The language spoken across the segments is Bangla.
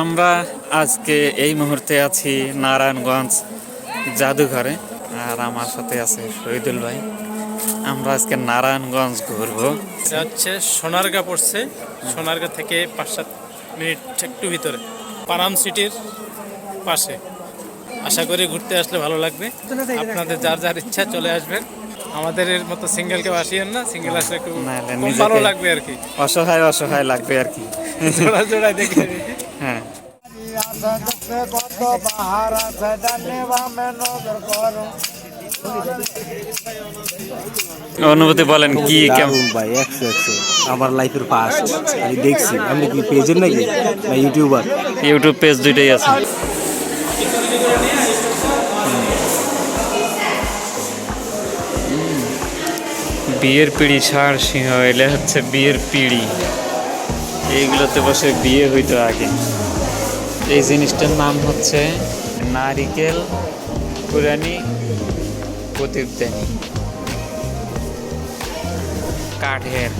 আমরা আজকে এই মুহূর্তে আছি নারায়ণগঞ্জ জাদুঘরে আর আমার সাথে আছে শহীদুল ভাই। আমরা আজকে নারায়ণগঞ্জ ঘুরবো। এটা হচ্ছে সোনারগা পড়ছে সোনারগা থেকে পাঁচ সাত মিনিট একটু ভিতরে পারাম সিটির পাশে। আশা করি ঘুরতে আসলে ভালো লাগবে। আপনাদের যার যার ইচ্ছা চলে আসবেন। আমাদের এর মতো সিঙ্গেলকে আসিয়েন না সিঙ্গেল আসলে একটু ভালো লাগবে আর কি। অসহায় অসহায় লাগবে আর কি। জোড়া জোড়ায় দেখে কত পাহাড় আছে ডানে বামে নজর করো। অনুভূতি বলেন কি কেমন? ভাই একশো একশো। আমার লাইফের ফার্স্ট আমি দেখছি আপনি কি পেজের নাকি? না ইউটিউবার ইউটিউব পেজ দুইটাই আছে। বিয়ের পিড়ি ষাঁড় সিংহ এলে হচ্ছে বিয়ের পিড়ি। এইগুলোতে বসে বিয়ে হইতো আগে। এই জিনিসটার নাম হচ্ছে নারিকেল কুরানি প্রতিদ্যানী কাঠের।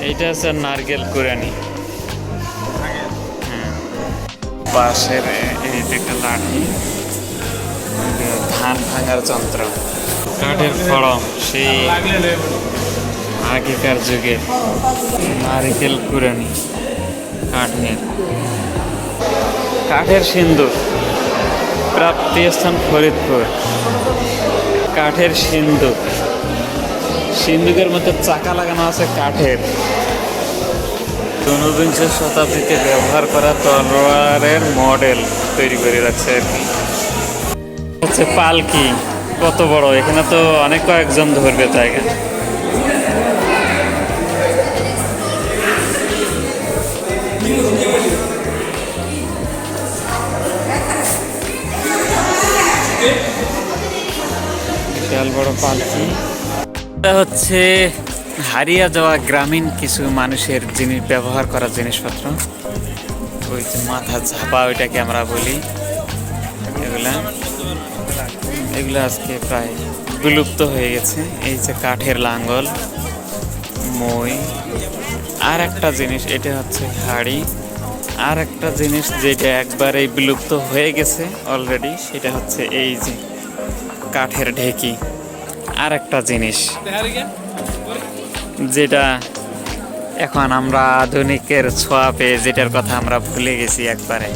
এইটা হচ্ছে নারকেল কুরানি হ্যাঁ। পাশের এই একটা লাঠি। ধান ভাঙার যন্ত্র। কাঠের ফড়ম সেই আগেকার যুগে নারিকেল কুরানি কাঠের। কাঠের সিন্দুক প্রাপ্তি স্থান ফরিদপুর। কাঠের সিন্দুক। সিন্দুকের মধ্যে চাকা লাগানো আছে কাঠের। ঊনবিংশ শতাব্দীতে ব্যবহার করা তলোয়ারের মডেল তৈরি করে রাখছে আর কি হচ্ছে পালকি। কত বড়? এখানে তো অনেক কয়েকজন ধরবে জায়গা বিশাল বড় পালকি। এটা হচ্ছে হারিয়ে যাওয়া গ্রামীণ কিছু মানুষের জিনিস ব্যবহার করা জিনিসপত্র। ওই যে মাথা ঝাপা ওইটাকে আমরা বলি। এগুলা। এগুলো আজকে প্রায় বিলুপ্ত হয়ে গেছে। এই যে কাঠের লাঙ্গল মই আর একটা জিনিস এটা হচ্ছে হাড়ি। আর একটা জিনিস যেটা একবারে বিলুপ্ত হয়ে গেছে অলরেডি সেটা হচ্ছে এই যে কাঠের ঢেকি। আর একটা জিনিস যেটা এখন আমরা আধুনিকের ছোঁয়া পেয়ে যেটার কথা আমরা ভুলে গেছি একবারে,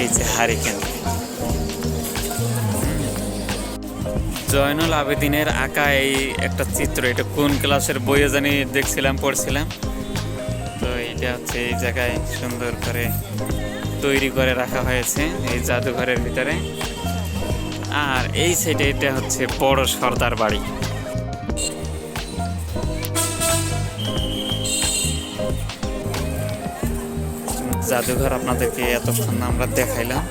এই যে হারিকেন। জয়নুল আবেদিনের আঁকা এই একটা চিত্র, এটা কোন ক্লাসের বইয়ে জানি দেখছিলাম, পড়ছিলাম। তো এইটা হচ্ছে এই জায়গায় সুন্দর করে তৈরি করে রাখা হয়েছে, এই জাদুঘরের ভিতরে। আর এই সাইডে এটা হচ্ছে বড় সর্দার বাড়ি। জাদুঘর আপনাদেরকে এতক্ষণ আমরা দেখাইলাম।